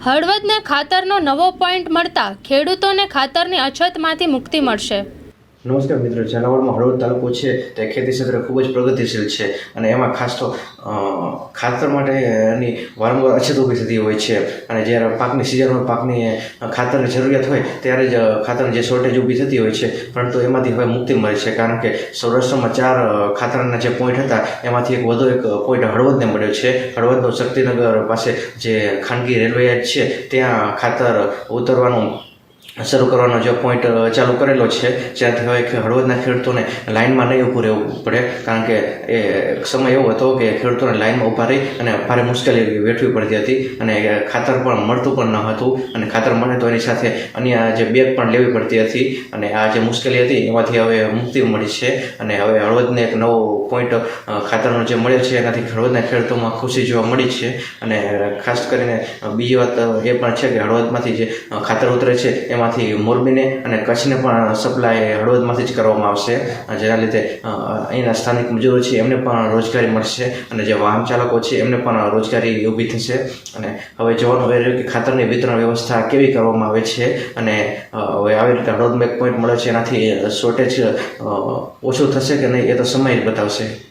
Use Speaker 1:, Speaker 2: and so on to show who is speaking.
Speaker 1: હળવદને ખાતરનો નવો પોઈન્ટ મળતા ખેડૂતોને ખાતરની અછતમાંથી મુક્તિ મળશે.
Speaker 2: નમસ્કાર મિત્રો ઝાલાવાડમાં હળવદ તાલુકો છે તે ખેતી ક્ષેત્રે ખૂબ જ પ્રગતિશીલ છે અને એમાં ખાસ તો ખાતર માટે એની વારંવાર અછત ઊભી થતી હોય છે અને જ્યારે પાકની સિઝનમાં પાકની ખાતરની જરૂરિયાત હોય ત્યારે જ ખાતરની જે શોર્ટેજ ઊભી થતી હોય છે. પરંતુ એમાંથી હવે મુક્તિ મળે છે કારણ કે સૌરાષ્ટ્રમાં ચાર ખાતરના જે પોઈન્ટ હતા, એમાંથી એક વધુ એક પોઈન્ટ હળવદને મળ્યો છે. હળવદનો શક્તિનગર પાસે જે ખાનગી રેલવે યાર્ડ છે, ત્યાં ખાતર ઉતરવાનું શરૂ કરવાનો જે પોઈન્ટ ચાલુ કરેલો છે, જ્યાંથી હવે હળવદના ખેડૂતોને લાઇનમાં નહીં ઊભું રહેવું પડે, કારણ કે એ સમય એવો હતો કે ખેડૂતોને લાઇનમાં ઊભા રહી અને ભારે મુશ્કેલી વેઠવી પડતી હતી અને ખાતર પણ મળતું પણ ન હતું અને ખાતર મળે તો એની સાથે અન્ય જે બેગ પણ લેવી પડતી હતી અને આ જે મુશ્કેલી હતી એમાંથી હવે મુક્તિ મળી છે અને હવે હળવદને એક નવો પોઈન્ટ ખાતરનો જે મળ્યો છે એનાથી હળવદના ખેડૂતોમાં ખુશી જોવા મળી છે અને ખાસ કરીને બીજી વાત એ પણ છે કે હળવદમાંથી જે ખાતર ઉતરે છે એમાંથી મોરબીને અને કચ્છને પણ સપ્લાય હળવદમાંથી જ કરવામાં આવશે. જેના લીધે અહીંના સ્થાનિક મજૂરો છે, એમને પણ રોજગારી મળશે અને જે વાહન ચાલકો છે, એમને પણ રોજગારી ઊભી થશે. અને હવે જોવાનું એ રહ્યું કે ખાતરની વિતરણ વ્યવસ્થા કેવી કરવામાં આવે છે અને હવે આવી રીતે હળવદમાં એક પોઈન્ટ મળે છે, એનાથી શોર્ટેજ ઓછું થશે કે નહીં એ તો સમય જ બતાવશે.